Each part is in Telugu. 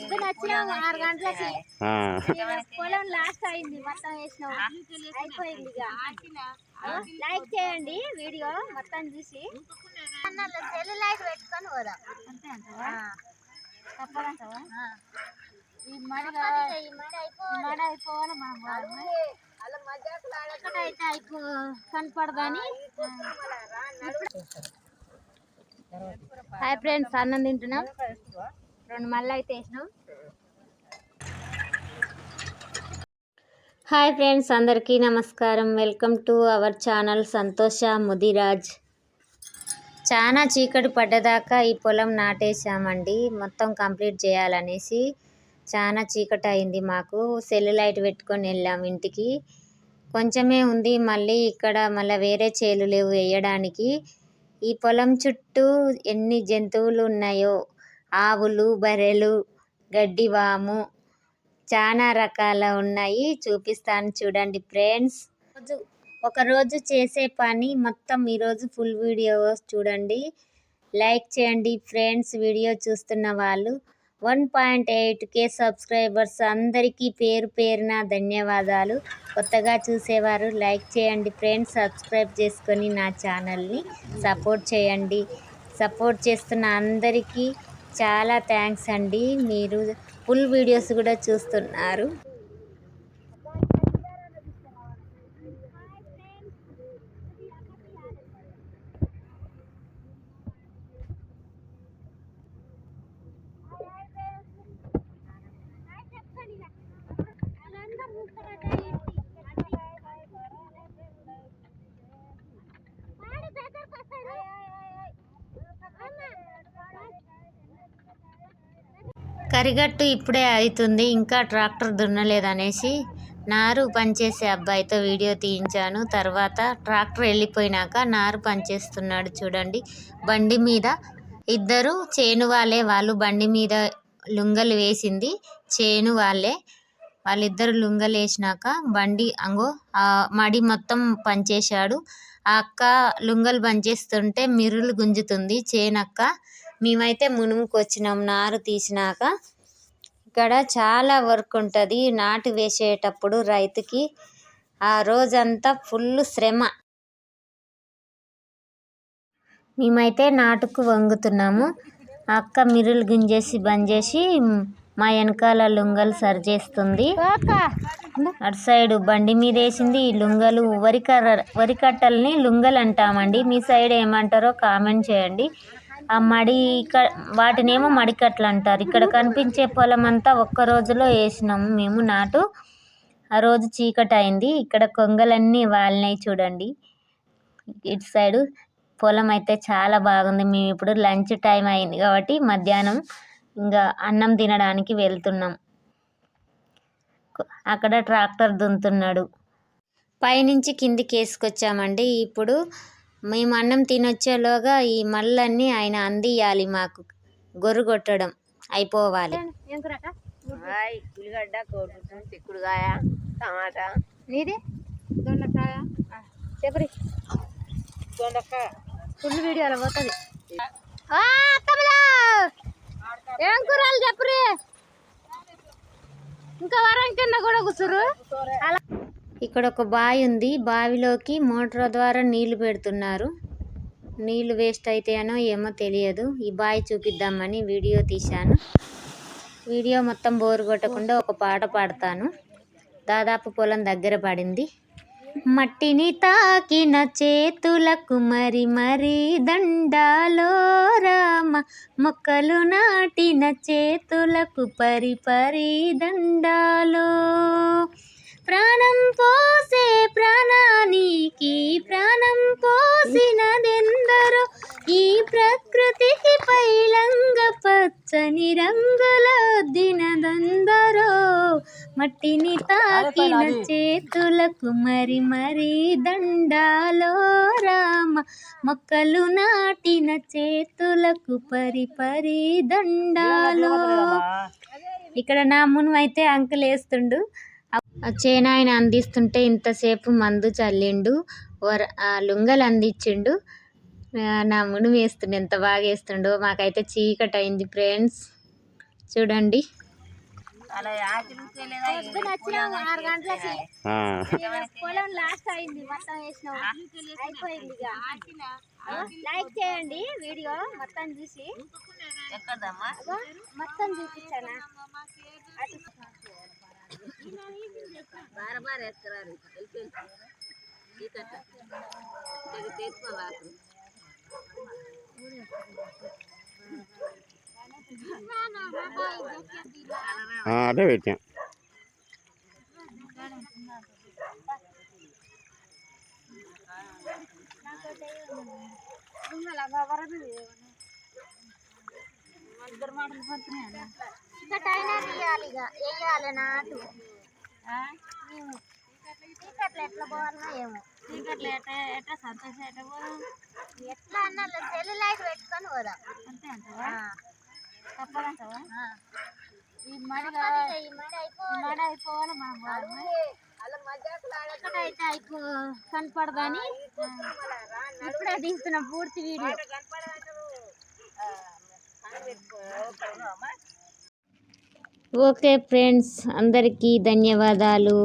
పొద్దున ఆరు గంటలకి ఆ, పొలం లాస్ట్ అయింది మొత్తం అయిపోయింది లైక్ చేయండి వీడియో మొత్తం చూసి. సెల్ లైట్ పెట్టుకొని పోదాం అంతే అంటావా తప్పదంటావా ఈ మడి కావాలి. ఈ మడి అయిపోవాలి మనం ఒక్కటైతే అయిపో కనపడదని. హాయ్ ఫ్రెండ్స్ అన్నం తింటున్నాం. రెండు మళ్ళీ అయితే వేసినాం. హాయ్ ఫ్రెండ్స్ అందరికీ నమస్కారం. వెల్కమ్ టు అవర్ ఛానల్ సంతోష ముదిరాజ్. చాలా చీకటి పడ్డదాకా ఈ పొలం నాటేసామండి మొత్తం కంప్లీట్ చేయాలనేసి చాలా చీకటి అయింది మాకు. సెల్ లైట్ పెట్టుకొని వెళ్ళాం ఇంటికి. కొంచెమే ఉంది మళ్ళీ ఇక్కడ మళ్ళీ వేరే చేలు లేవు వేయడానికి. ఈ పొలం చుట్టూ ఎన్ని జంతువులు ఉన్నాయో ఆవులు బర్రెలు గడ్డివాము చాలా రకాల ఉన్నాయి. చూపిస్తాను చూడండి ఫ్రెండ్స్. రోజు ఒకరోజు చేసే పని మొత్తం ఈరోజు ఫుల్ వీడియో చూడండి. లైక్ చేయండి ఫ్రెండ్స్. వీడియో చూస్తున్న వాళ్ళు one point eight K subscribers అందరికీ పేరు పేరున ధన్యవాదాలు. కొత్తగా చూసేవారు లైక్ చేయండి ఫ్రెండ్స్. సబ్స్క్రైబ్ చేసుకొని నా ఛానల్ని సపోర్ట్ చేయండి. సపోర్ట్ చేస్తున్న అందరికీ చాలా థ్యాంక్స్ అండి. మీరు ఫుల్ వీడియోస్ కూడా చూస్తున్నారు. కరిగట్టు ఇప్పుడే అవుతుంది ఇంకా ట్రాక్టర్ దున్నలేదనేసి నారు పనిచేసే అబ్బాయితో వీడియో తీయించాను. తర్వాత ట్రాక్టర్ వెళ్ళిపోయినాక నారు పనిచేస్తున్నాడు చూడండి. బండి మీద ఇద్దరు చేను వాళ్ళే వాళ్ళు బండి మీద లుంగలు వేసింది చేను వాళ్ళే. వాళ్ళిద్దరు లుంగలు వేసినాక బండి అంగో ఆ మడి మొత్తం పంచేశాడు. ఆ అక్క లుంగలు పంచేస్తుంటే మిర్రులు గుంజుతుంది. చేనక్క మేమైతే మునుముకొచ్చినాం. నారు తీసినాక ఇక్కడ చాలా వర్క్ ఉంటుంది. నాటు వేసేటప్పుడు రైతుకి ఆ రోజంతా ఫుల్ శ్రమ. మేమైతే నాటుకు వంగుతున్నాము. ఆ అక్క మిర్రులు గుంజేసి బంద్ చేసి మా వెనకాల లుంగలు సరి చేస్తుంది అటు సైడ్ బండి మీద వేసింది ఈ లుంగలు వరి కర్ర వరి కట్టల్ని లుంగలు అంటామండి. మీ సైడ్ ఏమంటారో కామెంట్ చేయండి. ఆ మడి వాటినేమో మడికట్లు అంటారు. ఇక్కడ కనిపించే పొలం అంతా ఒక్క రోజులో వేసినాము మేము నాటు. ఆ రోజు చీకటి అయింది ఇక్కడ కొంగలన్నీ వాలినాయి చూడండి. ఇటు సైడు పొలం అయితే చాలా బాగుంది. మేము ఇప్పుడు లంచ్ టైం అయింది కాబట్టి మధ్యాహ్నం ఇంకా అన్నం తినడానికి వెళ్తున్నాం. అక్కడ ట్రాక్టర్ దున్నుతున్నాడు. పైనుంచి కిందికి వేసుకొచ్చామండి. ఇప్పుడు మేము అన్నం తినొచ్చేలోగా ఈ మళ్ళన్నీ ఆయన అందియాలి మాకు. గొర్రు కొట్టడం అయిపోవాలి. ఉల్లిగడ్డ చిక్కుడుకాయ టమాటా. నీది? దొండకాయ. చెప్పరి దొండకాయ. ఫుల్ వీడియోలో పోతుంది. ఏం కూరలు చెప్పరి? ఇంకా వరం కింద కూడా కూర్చురు అలా. ఇక్కడ ఒక బావి ఉంది. బావిలోకి మోటార్ ద్వారా నీళ్ళు పెడుతున్నారు. నీళ్ళు వేస్ట్ అయితాయనో ఏమో తెలియదు. ఈ బావి చూపిద్దామని వీడియో తీశాను. వీడియో మొత్తం బోరు కొట్టకుండా ఒక పాట పాడతాను. దాదాపు పొలం దగ్గర పడింది. మట్టిని తాకిన చేతులకు మరి మరి దండాలో రామ. మొక్కలు నాటిన చేతులకు పరి పరి దండాలో. ప్రాణం పోసే ప్రాణానికి ప్రాణం పోసినదెందరో ఈ ప్రకృతికి పైలంగ పచ్చని రంగుల దినదందరో మట్టిని తాకిన చేతులకు మరి మరి దండాలో రామ మొక్కలు నాటిన చేతులకు పరి పరి దండాలో. ఇక్కడ నా మునువైతే అంకులు వేస్తుండు. చేనాయన అందిస్తుంటే ఇంతసేపు మందు చల్లిండు వర ఆ లుంగలు అందించిండు. ఆ, నా మును వేస్తుండు ఎంత బాగా వేస్తుండో. మాకైతే చీకటి అయింది ఫ్రెండ్స్ చూడండి లైక్ చేయండి వీడియో మొత్తం చూసి. మొత్తం చూపించానా? బార ఎక్కరారు వెళ్ళిపోయింది చీకట్ల తెగ తీసుకోవాలి ఆ, అదే పెట్టాం ఇంకా టైం తీయాలి ఇక వేయాలి నాటు చీకట్లు ఎట్లా పోవాలన్నా ఏమో. ఎట్లా ఎట్లా సంతోషం ఎట్లా పోదాం? ఎట్లా అన్నా సెల్ లైట్ పెట్టుకొని పోదాం. అంతే అంటావా? తప్పదంటావా ఈ మడి ఈ మడి అయిపోవాలి. అయిపోవాలి మనం అయితే అయిపో కనపడదని ఇప్పుడే తీస్తున్నాం పూర్తి వీడియో. ఓకే ఫ్రెండ్స్ అందరికీ ధన్యవాదాలు.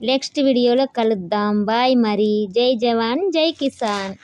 నెక్స్ట్ వీడియోలో కలుద్దాం. బాయ్ మరి జై జవాన్ జై కిసాన్.